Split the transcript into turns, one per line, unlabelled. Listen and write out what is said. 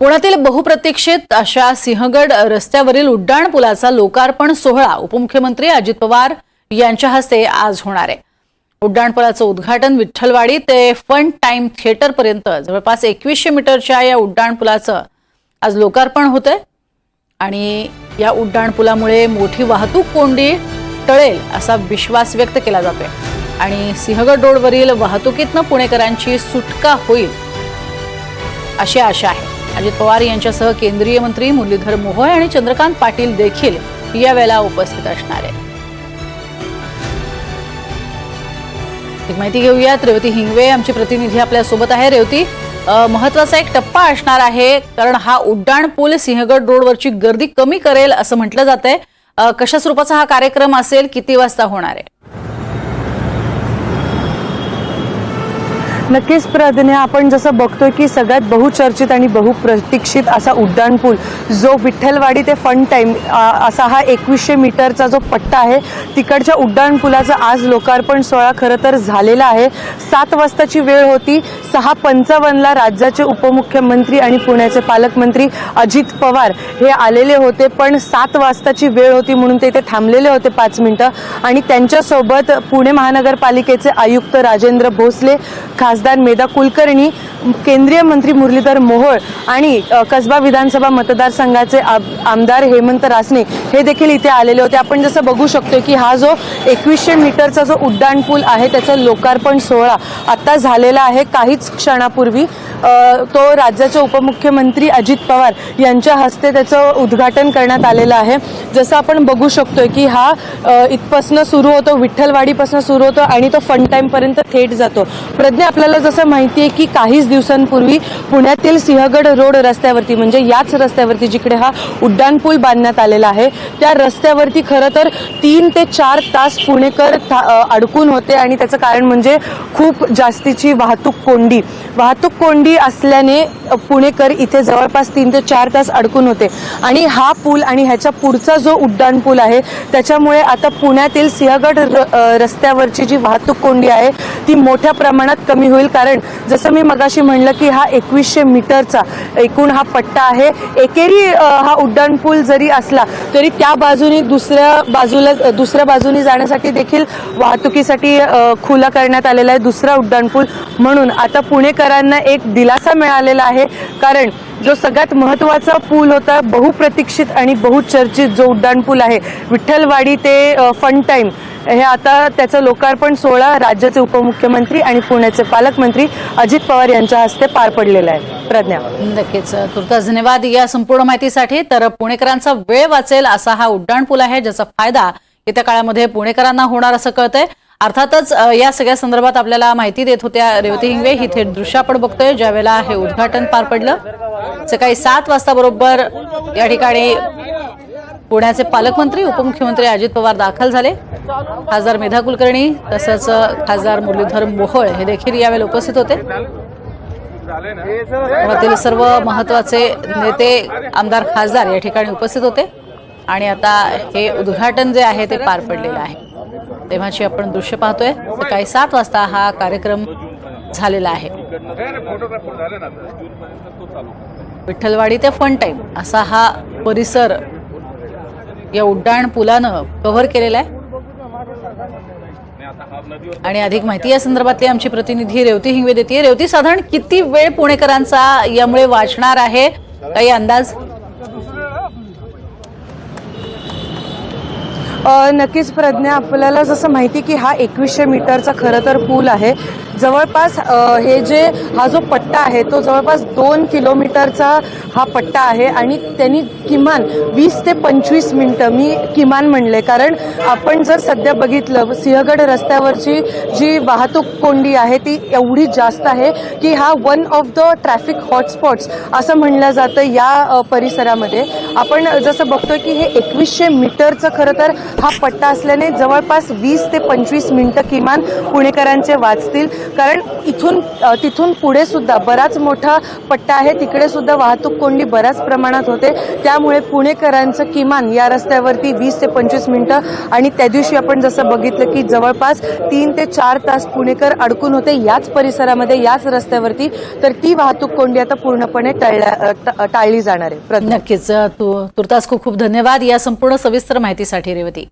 पुण्यातील बहुप्रतीक्षित अशा सिंहगड रस्त्यावरील उड्डाण पुलाचा लोकार्पण सोहळा उपमुख्यमंत्री अजित पवार यांच्या हस्ते आज होणार आहे. उड्डाणपुलाचं उद्घाटन विठ्ठलवाडी ते फन टाइम थिएटरपर्यंत जवळपास एकवीसशे मीटरच्या या उड्डाणपुलाचं आज लोकार्पण होतंय. आणि या उड्डाणपुलामुळे मोठी वाहतूक कोंडी टळेल असा विश्वास व्यक्त केला जातोय. आणि सिंहगड रोडवरील वाहतुकीतनं पुणेकरांची सुटका होईल अशी आशा आहे. अजित पवार यांच्यासह केंद्रीय मंत्री मुरलीधर मोहोळ आणि चंद्रकांत पाटील देखील यावेळेला उपस्थित असणार आहेत. एक माहिती घेऊयात. रेवती हिंगवे आमची प्रतिनिधी आपल्यासोबत आहे रेवती महत्त्वाचा एक टप्पा असणार आहे कारण हा उड्डाण पूल सिंहगड रोडवरची गर्दी कमी करेल असं म्हटलं जात आहे कशा स्वरूपाचा हा कार्यक्रम असेल किती वाजता होणार आहे?
नक्कीच प्रज्ञा आपण जसं बघतोय की सगळ्यात बहुचर्चित आणि बहुप्रतीक्षित असा उड्डाणपूल जो विठ्ठलवाडी ते फन टाईम असा हा एकवीसशे मीटरचा जो पट्टा आहे तिकडच्या उड्डाणपुलाचा आज लोकार्पण सोहळा खरं तर झालेला आहे. सात वाजताची वेळ होती. सहा पंचावन्नला राज्याचे उपमुख्यमंत्री आणि पुण्याचे पालकमंत्री अजित पवार हे आलेले होते पण सात वाजताची वेळ होती म्हणून ते इथे थांबलेले होते पाच मिनिटं. आणि त्यांच्यासोबत पुणे महानगरपालिकेचे आयुक्त राजेंद्र भोसले खास खासदार मेधा कुलकर्णी केंद्रीय मंत्री मुरलीधर मोहोळ आणि कसबा विधानसभा मतदारसंघाचे आमदार हेमंत रासने हे देखील इथे आलेले होते. आपण जसं बघू शकतो की हा जो एकवीसशे मीटरचा जो उड्डाण पूल आहे त्याचा लोकार्पण सोहळा आता झालेला आहे. काहीच क्षणापूर्वी तो राज्याचे उपमुख्यमंत्री अजित पवार यांच्या हस्ते त्याचं उद्घाटन करण्यात आलेलं आहे. जसं आपण बघू शकतोय की हा इथपासनं सुरू होतो विठ्ठलवाडीपासून सुरू होतो आणि तो फन टाईमपर्यंत थेट जातो. प्रज्ञा आपल्याला जसं माहिती आहे की काहीच दिवसांपूर्वी पुण्यातील सिंहगड रोड रस्त्यावरती म्हणजे याच रस्त्यावरती जिकडे हा उड्डाण पूल बांधण्यात आलेला आहे त्या रस्त्यावरती खरं तर तीन ते चार तास पुणेकर था- अडकून होते आणि त्याचं कारण म्हणजे खूप जास्तीची वाहतूक कोंडी. वाहतूक कोंडी असल्याने पुणेकर इथे जवळपास तीन ते चार तास अडकून होते. आणि हा पूल आणि ह्याच्या पुढचा जो उड्डाण पूल आहे त्याच्यामुळे आता पुण्यातील सिंहगड र- रस्त्यावरची जी वाहतूक कोंडी आहे ती मोठ्या प्रमाणात कमी होईल. कारण जसं मी मगाशी म्हणलं की हा एकवीसशे मीटरचा एकूण हा पट्टा आहे. एकेरी हा उड्डाण पूल जरी असला तरी त्या बाजूने दुसऱ्या बाजूला दुसऱ्या बाजूनी जाण्यासाठी देखील वाहतुकीसाठी खुला करण्यात आलेला आहे दुसरा उड्डाण पूल. म्हणून आता पुणेकर पुणेकरांना एक दिलासा मिळालेला आहे. कारण जो सगळ्यात महत्त्वाचा पूल होता बहुप्रतीक्षित आणि बहुचर्चित जो उड्डाणपूल आहे विठ्ठलवाडी ते फन टाईम हे आता त्याचं लोकार्पण सोहळा राज्याचे उपमुख्यमंत्री आणि पुण्याचे पालकमंत्री अजित पवार यांच्या हस्ते पार पडलेला आहे. प्रज्ञा.
नक्कीच. तुर्तास धन्यवाद या संपूर्ण माहितीसाठी. तर पुणेकरांचा वेळ वाचेल असा हा उड्डाणपूल आहे ज्याचा फायदा येत्या काळामध्ये पुणेकरांना होणार असं कळतंय. अर्थातच या सगळ्या संदर्भात आपल्याला माहिती देत होत्या रेवती हिंगवे. ही थेट दृश्य आपण बघतोय ज्यावेळेला हे उद्घाटन पार पडलं. सकाळी सात वाजता बरोबर या ठिकाणी पुण्याचे पालकमंत्री उपमुख्यमंत्री अजित पवार दाखल झाले. खासदार मेधा कुलकर्णी तसंच खासदार मुरलीधर मोहोळ हे देखील यावेळी उपस्थित होते. पुण्यातील सर्व महत्त्वाचे नेते आमदार खासदार या ठिकाणी उपस्थित होते. आणि आता हे उद्घाटन जे आहे ते पार पडलेलं आहे. तेव्हाची आपण दृश्य पाहतोय. सकाळी सात वाजता हा कार्यक्रम झालेला आहे. विठ्ठलवाडी ते फन टाईम असा हा परिसर या उड्डाण पुलानं कव्हर केलेला आहे. आणि अधिक माहिती या संदर्भातली आमची प्रतिनिधी रेवती हिंगवे देते रेवती साधारण किती वेळ पुणेकरांचा यामुळे वाचणार आहे? काही अंदाज?
नक्कीच प्रज्ञा आपल्याला जसं माहिती की हा एकवीसशे मीटरचा खरं तर पूल आहे. जवळपास हे जे हा जो पट्टा आहे तो जवळपास दोन किलोमीटरचा हा पट्टा आहे आणि त्यांनी किमान वीस ते पंचवीस मिनटं मी किमान म्हणले कारण आपण जर सध्या बघितलं सिंहगड रस्त्यावरची जी वाहतूक कोंडी आहे ती एवढी जास्त आहे की हा one of the traffic hotspots असं म्हणलं जातं या परिसरामध्ये. आपण जसं बघतोय की हे एकवीसशे मीटरचं खरं तर हा पट्टा असल्याने जवळपास वीस ते पंचवीस मिनटं किमान पुणेकरांचे वाचतील. कारण इथून तिथून पुढे सुद्धा बराच मोठा पट्टा आहे. तिकडे सुद्धा वाहतूक कोंडी बऱ्याच प्रमाणात होते. त्यामुळे पुणेकरांचं किमान या रस्त्यावरती वीस ते पंचवीस मिनिटं आणि त्या दिवशी आपण जसं बघितलं की जवळपास तीन ते चार तास पुणेकर अडकून होते याच परिसरामध्ये याच रस्त्यावरती. तर ती वाहतूक कोंडी आता पूर्णपणे टाळली जाणार आहे.
नक्कीच. तू तुर्तास खूप खूप धन्यवाद या संपूर्ण सविस्तर माहितीसाठी रेवती.